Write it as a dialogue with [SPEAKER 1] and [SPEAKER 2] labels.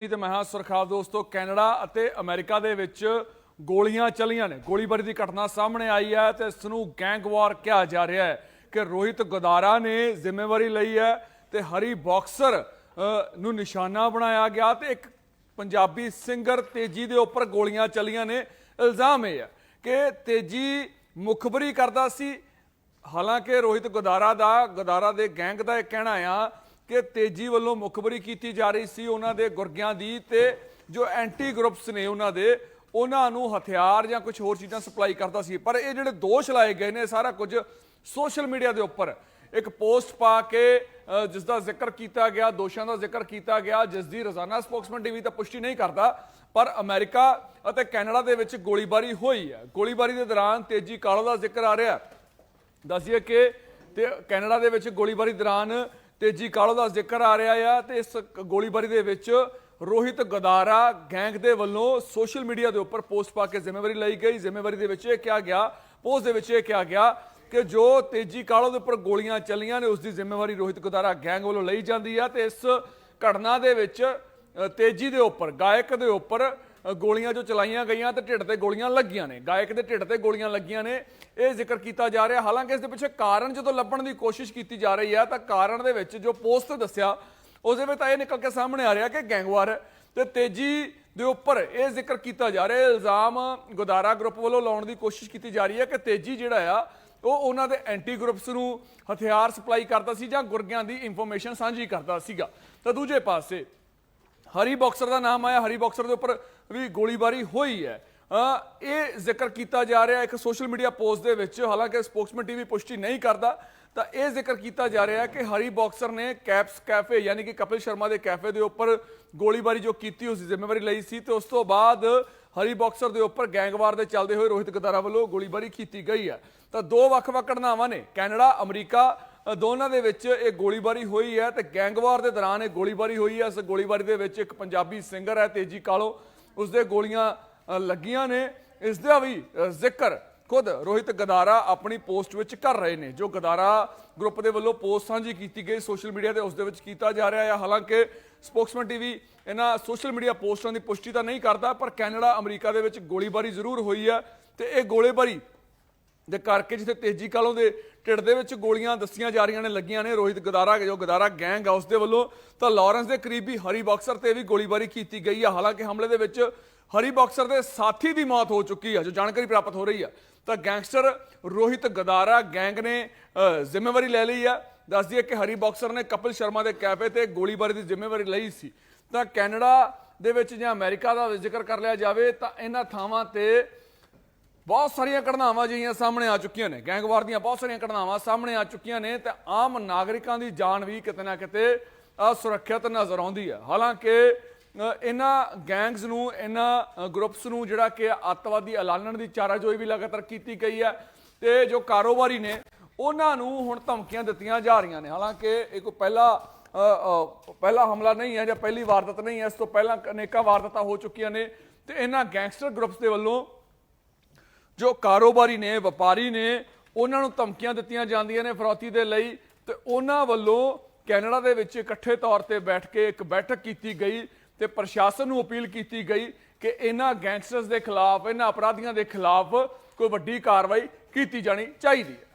[SPEAKER 1] ਤੇ ਮੈਂ ਹਾਂ ਸੁਰਖਾਬ ਦੋਸਤੋ, ਕੈਨੇਡਾ ਅਤੇ ਅਮਰੀਕਾ ਦੇ ਵਿੱਚ ਗੋਲੀਆਂ ਚੱਲੀਆਂ ਨੇ। ਗੋਲੀਬਾਰੀ ਦੀ ਘਟਨਾ ਸਾਹਮਣੇ ਆਈ ਹੈ ਤੇ ਇਸ ਨੂੰ ਗੈਂਗ ਵਾਰ ਕਿਹਾ ਜਾ ਰਿਹਾ ਹੈ ਕਿ ਰੋਹਿਤ ਗੋਦਾਰਾ ਨੇ ਜ਼ਿੰਮੇਵਾਰੀ ਲਈ ਹੈ ਤੇ ਹਰੀ ਬਾਕਸਰ ਨੂੰ ਨਿਸ਼ਾਨਾ ਬਣਾਇਆ ਗਿਆ ਤੇ ਇੱਕ ਪੰਜਾਬੀ ਸਿੰਗਰ ਤੇਜੀ ਦੇ ਉੱਪਰ ਗੋਲੀਆਂ ਚੱਲੀਆਂ ਨੇ। ਇਲਜ਼ਾਮ ਇਹ ਹੈ ਕਿ ਤੇਜੀ ਮੁਖਬਰੀ ਕਰਦਾ ਸੀ। ਹਾਲਾਂਕਿ ਰੋਹਿਤ ਗੋਦਾਰਾ ਦਾ, ਗਦਾਰਾ ਦੇ ਗੈਂਗ ਦਾ ਇਹ ਕਹਿਣਾ ਆ ਕਿ ਤੇਜੀ ਵੱਲੋਂ ਮੁਖਬਰੀ ਕੀਤੀ ਜਾ ਰਹੀ ਸੀ ਉਹਨਾਂ ਦੇ ਗੁਰਗਿਆਂ ਦੀ ਤੇ ਜੋ ਐਂਟੀ ਗਰੁੱਪਸ ਨੇ ਉਹਨਾਂ ਦੇ, ਉਹਨਾਂ ਨੂੰ ਹਥਿਆਰ ਜਾਂ ਕੁਝ ਹੋਰ ਚੀਜ਼ਾਂ ਸਪਲਾਈ ਕਰਦਾ ਸੀ। ਪਰ ਇਹ ਜਿਹੜੇ ਦੋਸ਼ ਲਾਏ ਗਏ ਨੇ ਸਾਰਾ ਕੁਝ ਸੋਸ਼ਲ ਮੀਡੀਆ ਦੇ ਉੱਪਰ। ਇੱਕ ਪੋਸਟ ਪਾ ਕੇ ਜਿਸ ਦਾ ਜ਼ਿਕਰ ਕੀਤਾ ਗਿਆ, ਦੋਸ਼ਾਂ ਦਾ ਜ਼ਿਕਰ ਕੀਤਾ ਗਿਆ ਜਿਸ ਦੀ ਰੋਜ਼ਾਨਾ ਸਪੋਕਸਮੈਨ ਟੀਵੀ ਤਾਂ ਪੁਸ਼ਟੀ ਨਹੀਂ ਕਰਦਾ, ਪਰ ਅਮਰੀਕਾ ਅਤੇ ਕੈਨੇਡਾ ਦੇ ਵਿੱਚ ਗੋਲੀਬਾਰੀ ਹੋਈ ਹੈ। ਗੋਲੀਬਾਰੀ ਦੇ ਦੌਰਾਨ ਤੇਜੀ ਕਾਲੋ ਦਾ ਜ਼ਿਕਰ ਆ ਰਿਹਾ ਹੈ। ਕਿ ਤੇ ਕੈਨੇਡਾ ਦੇ ਵਿੱਚ ਗੋਲੀਬਾਰੀ ਦੌਰਾਨ ਤੇਜੀ ਕਾਲੋ ਦਾ ਜ਼ਿਕਰ ਆ ਰਿਹਾ ਆ ਤੇ ਇਸ ਗੋਲੀਬਾਰੀ ਦੇ ਵਿੱਚ ਰੋਹਿਤ ਗਦਾਰਾ ਗੈਂਗ ਦੇ ਵੱਲੋਂ ਸੋਸ਼ਲ ਮੀਡੀਆ ਦੇ ਉੱਪਰ ਪੋਸਟ ਪਾ ਕੇ ਜ਼ਿੰਮੇਵਾਰੀ ਲਈ ਗਈ। ਜ਼ਿੰਮੇਵਾਰੀ ਦੇ ਵਿੱਚ ਇਹ ਕਿਹਾ ਗਿਆ, ਪੋਸਟ ਦੇ ਵਿੱਚ ਇਹ ਕਿਹਾ ਗਿਆ ਕਿ ਜੋ ਤੇਜੀ ਕਾਲੋ ਦੇ ਉੱਪਰ ਗੋਲੀਆਂ ਚੱਲੀਆਂ ਨੇ, ਉਸ ਦੀ ਜ਼ਿੰਮੇਵਾਰੀ ਰੋਹਿਤ ਗਦਾਰਾ ਗੈਂਗ ਵੱਲੋਂ ਲਈ ਜਾਂਦੀ ਆ ਤੇ ਇਸ ਘਟਨਾ ਦੇ ਵਿੱਚ ਤੇਜੀ ਦੇ ਉੱਪਰ, ਗਾਇਕ ਦੇ ਉੱਪਰ ਗੋਲੀਆਂ ਜੋ ਚਲਾਈਆਂ ਗਈਆਂ ਤੇ ਢਿੱਡ ਤੇ ਗੋਲੀਆਂ ਲੱਗੀਆਂ ਨੇ। ਗਾਇਕ ਦੇ ਢਿੱਡ ਤੇ ਗੋਲੀਆਂ ਲੱਗੀਆਂ ਨੇ। ਇਹ ਜ਼ਿਕਰ ਕੀਤਾ ਜਾ ਰਿਹਾ। ਹਾਲਾਂਕਿ ਇਸ ਦੇ ਪਿੱਛੇ ਕਾਰਨ ਜਦੋਂ ਲੱਭਣ ਦੀ ਕੋਸ਼ਿਸ਼ ਕੀਤੀ ਜਾ ਰਹੀ ਹੈ ਤਾਂ ਕਾਰਨ ਦੇ ਵਿੱਚ ਜੋ ਪੋਸਟ ਦੱਸਿਆ, ਉਸ ਦੇ ਵਿੱਚ ਤਾਂ ਇਹ ਨਿਕਲ ਕੇ ਸਾਹਮਣੇ ਆ ਰਿਹਾ ਕਿ ਗੈਂਗਵਾਰ ਤੇ ਤੇਜੀ ਦੇ ਉੱਪਰ ਇਹ ਜ਼ਿਕਰ ਕੀਤਾ ਜਾ ਰਿਹਾ। ਇਲਜ਼ਾਮ ਗੁਦਾਰਾ ਗਰੁੱਪ ਵੱਲੋਂ ਲਾਉਣ ਦੀ ਕੋਸ਼ਿਸ਼ ਕੀਤੀ ਜਾ ਰਹੀ ਹੈ ਕਿ ਤੇਜੀ ਜਿਹੜਾ ਆ, ਉਹ ਉਹਨਾਂ ਦੇ ਐਂਟੀ ਗਰੁੱਪਸ ਨੂੰ ਹਥਿਆਰ ਸਪਲਾਈ ਕਰਦਾ ਸੀ ਜਾਂ ਗੁਰਗਿਆਂ ਦੀ ਇਨਫੋਰਮੇਸ਼ਨ ਸਾਂਝੀ ਕਰਦਾ ਸੀਗਾ। ਤਾਂ ਦੂਜੇ ਪਾਸੇ ਹਰੀ ਬਾਕਸਰ ਦਾ ਨਾਮ ਆਇਆ। ਹਰੀ ਬਾਕਸਰ ਦੇ ਉੱਪਰ ਵੀ ਗੋਲੀਬਾਰੀ ਹੋਈ ਹੈ। ਇਹ ਜ਼ਿਕਰ ਕੀਤਾ ਜਾ ਰਿਹਾ ਇੱਕ ਸੋਸ਼ਲ ਮੀਡੀਆ ਪੋਸਟ ਦੇ ਵਿੱਚ, ਹਾਲਾਂਕਿ ਸਪੋਕਸਮੈਨ ਟੀਵੀ ਪੁਸ਼ਟੀ ਨਹੀਂ ਕਰਦਾ, ਤਾਂ ਇਹ ਜ਼ਿਕਰ ਕੀਤਾ ਜਾ ਰਿਹਾ ਹੈ ਕਿ ਹਰੀ ਬਾਕਸਰ ਨੇ ਕੈਪਸ ਕੈਫੇ, ਯਾਨੀ ਕਿ ਕਪਿਲ ਸ਼ਰਮਾ ਦੇ ਕੈਫੇ ਦੇ ਉੱਪਰ ਗੋਲੀਬਾਰੀ ਜੋ ਕੀਤੀ ਉਸ ਦੀ ਜ਼ਿੰਮੇਵਾਰੀ ਲਈ ਸੀ, ਤੇ ਉਸ ਤੋਂ ਬਾਅਦ ਹਰੀ ਬਾਕਸਰ ਦੇ ਉੱਪਰ ਗੈਂਗਵਾਰ ਦੇ ਚੱਲਦੇ ਹੋਏ ਰੋਹਿਤ ਗਦਾਰਾ ਵੱਲੋਂ ਗੋਲੀਬਾਰੀ ਕੀਤੀ ਗਈ ਹੈ। ਤਾਂ ਦੋ ਵੱਖ-ਵੱਖ ਘਟਨਾਵਾਂ ਨੇ, ਕੈਨੇਡਾ, ਅਮਰੀਕਾ ਦੋਨਾਂ ਦੇ ਵਿੱਚ ਇਹ ਗੋਲੀਬਾਰੀ ਹੋਈ ਹੈ, ਤੇ ਗੈਂਗਵਾਰ ਦੇ ਦੌਰਾਨ ਇਹ ਗੋਲੀਬਾਰੀ ਹੋਈ ਹੈ। ਇਸ ਗੋਲੀਬਾਰੀ ਦੇ ਵਿੱਚ ਇੱਕ ਪੰਜਾਬੀ ਸਿੰਗਰ ਹੈ, ਤੇਜੀ ਕਾਲੋ ਉਸਦੇ ਗੋਲੀਆਂ ਲੱਗੀਆਂ ਨੇ। ਇਸ ਦਾ ਵੀ ਜ਼ਿਕਰ ਖੁਦ ਰੋਹਿਤ ਗਦਾਰਾ ਆਪਣੀ ਪੋਸਟ ਵਿੱਚ ਕਰ ਰਹੇ ਨੇ। ਜੋ ਗਦਾਰਾ ਗਰੁੱਪ ਦੇ ਵੱਲੋਂ ਪੋਸਟ ਸਾਂਝੀ ਕੀਤੀ ਗਈ ਸੋਸ਼ਲ ਮੀਡੀਆ ਤੇ ਉਸ ਦੇ ਵਿੱਚ ਕੀਤਾ ਜਾ ਰਿਹਾ ਹੈ। ਹਾਲਾਂਕਿ ਸਪੋਕਸਮੈਨ ਟੀਵੀ ਇਹਨਾਂ ਸੋਸ਼ਲ ਮੀਡੀਆ ਪੋਸਟਾਂ ਦੀ ਪੁਸ਼ਟੀ ਤਾਂ ਨਹੀਂ ਕਰਦਾ, ਪਰ ਕੈਨੇਡਾ, ਅਮਰੀਕਾ ਦੇ ਵਿੱਚ ਗੋਲੀਬਾਰੀ ਜ਼ਰੂਰ ਹੋਈ ਹੈ ਤੇ ਇਹ ਗੋਲੀਬਾਰੀ ਦੇ ਕਰਕੇ ਜਿੱਥੇ ਤੇਜੀ ਕਾਲੋਂ ਦੇ ਢਿੱਡ ਦੇ ਵਿੱਚ ਗੋਲੀਆਂ ਦੱਸੀਆਂ ਜਾ ਰਹੀਆਂ ਨੇ, ਲੱਗੀਆਂ ਨੇ, ਰੋਹਿਤ ਗਦਾਰਾ ਜੋ ਗਦਾਰਾ ਗੈਂਗ ਆ ਉਸ ਦੇ ਵੱਲੋਂ, ਤਾਂ ਲਾਰੈਂਸ ਦੇ ਕਰੀਬੀ ਹਰੀ ਬਾਕਸਰ ਤੇ ਵੀ ਗੋਲੀਬਾਰੀ ਕੀਤੀ ਗਈ ਆ। ਹਾਲਾਂਕਿ ਹਮਲੇ ਦੇ ਵਿੱਚ ਹਰੀ ਬਾਕਸਰ ਦੇ ਸਾਥੀ ਦੀ ਮੌਤ ਹੋ ਚੁੱਕੀ ਆ, ਜੋ ਜਾਣਕਾਰੀ ਪ੍ਰਾਪਤ ਹੋ ਰਹੀ ਆ। ਤਾਂ ਗੈਂਗਸਟਰ ਰੋਹਿਤ ਗਦਾਰਾ ਗੈਂਗ ਨੇ ਜ਼ਿੰਮੇਵਾਰੀ ਲੈ ਲਈ ਆ। ਦੱਸ ਦਈਏ ਕਿ ਹਰੀ ਬਾਕਸਰ ਨੇ ਕਪਿਲ ਸ਼ਰਮਾ ਦੇ ਕੈਫੇ ਤੇ ਗੋਲੀਬਾਰੀ ਦੀ ਜ਼ਿੰਮੇਵਾਰੀ ਲਈ ਸੀ। ਤਾਂ ਕੈਨੇਡਾ ਦੇ ਵਿੱਚ ਜਾਂ ਅਮਰੀਕਾ ਦਾ ਜ਼ਿਕਰ ਕਰ ਲਿਆ ਜਾਵੇ, ਤਾਂ ਇਹਨਾਂ ਥਾਵਾਂ ਤੇ ਬਹੁਤ ਸਾਰੀਆਂ ਘਟਨਾਵਾਂ ਜਿਹੀਆਂ ਸਾਹਮਣੇ ਆ ਚੁੱਕੀਆਂ ਨੇ। ਗੈਂਗਵਾਰ ਦੀਆਂ ਬਹੁਤ ਸਾਰੀਆਂ ਘਟਨਾਵਾਂ ਸਾਹਮਣੇ ਆ ਚੁੱਕੀਆਂ ਨੇ ਤੇ ਆਮ ਨਾਗਰਿਕਾਂ ਦੀ ਜਾਨ ਵੀ ਕਿਤੇ ਨਾ ਕਿਤੇ ਸੁਰੱਖਿਅਤ ਨਜ਼ਰ ਆਉਂਦੀ ਹੈ। ਹਾਲਾਂਕਿ ਇਹਨਾਂ ਗੈਂਗਸ ਨੂੰ, ਇਹਨਾਂ ਗਰੁੱਪਸ ਨੂੰ ਜਿਹੜਾ ਕਿ ਅੱਤਵਾਦੀ ਐਲਾਨਣ ਦੀ ਚਾਰਾਜੋਈ ਵੀ ਲਗਾਤਾਰ ਕੀਤੀ ਗਈ ਹੈ ਤੇ ਜੋ ਕਾਰੋਬਾਰੀ ਨੇ, ਉਹਨਾਂ ਨੂੰ ਹੁਣ ਧਮਕੀਆਂ ਦਿੱਤੀਆਂ ਜਾ ਰਹੀਆਂ ਨੇ। ਹਾਲਾਂਕਿ, ਇਹ ਕੋਈ ਪਹਿਲਾ ਪਹਿਲਾ ਹਮਲਾ ਨਹੀਂ ਹੈ ਜਾਂ ਪਹਿਲੀ ਵਾਰਦਾਤ ਨਹੀਂ ਹੈ, ਇਸ ਤੋਂ ਪਹਿਲਾਂ ਅਨੇਕਾਂ ਵਾਰਦਾਤਾਂ ਹੋ ਚੁੱਕੀਆਂ ਨੇ ਤੇ ਇਹਨਾਂ ਗੈਂਗਸਟਰ ਗਰੁੱਪਸ ਦੇ ਵੱਲੋਂ ਜੋ ਕਾਰੋਬਾਰੀ ਨੇ, ਵਪਾਰੀ ਨੇ, ਉਹਨਾਂ ਨੂੰ ਧਮਕੀਆਂ ਦਿੱਤੀਆਂ ਜਾਂਦੀਆਂ ਨੇ ਫਰੌਤੀ ਦੇ ਲਈ ਤੇ ਉਹਨਾਂ ਵੱਲੋਂ ਕੈਨੇਡਾ ਦੇ ਵਿੱਚ ਇਕੱਠੇ ਤੌਰ ਤੇ ਬੈਠ ਕੇ ਇੱਕ ਬੈਠਕ ਕੀਤੀ ਗਈ ਤੇ ਪ੍ਰਸ਼ਾਸਨ ਨੂੰ ਅਪੀਲ ਕੀਤੀ ਗਈ ਕਿ ਇਹਨਾਂ ਗੈਂਗਸਟਰਸ ਦੇ ਖਿਲਾਫ, ਇਹਨਾਂ ਅਪਰਾਧੀਆਂ ਦੇ ਖਿਲਾਫ ਕੋਈ ਵੱਡੀ ਕਾਰਵਾਈ ਕੀਤੀ ਜਾਣੀ ਚਾਹੀਦੀ ਹੈ।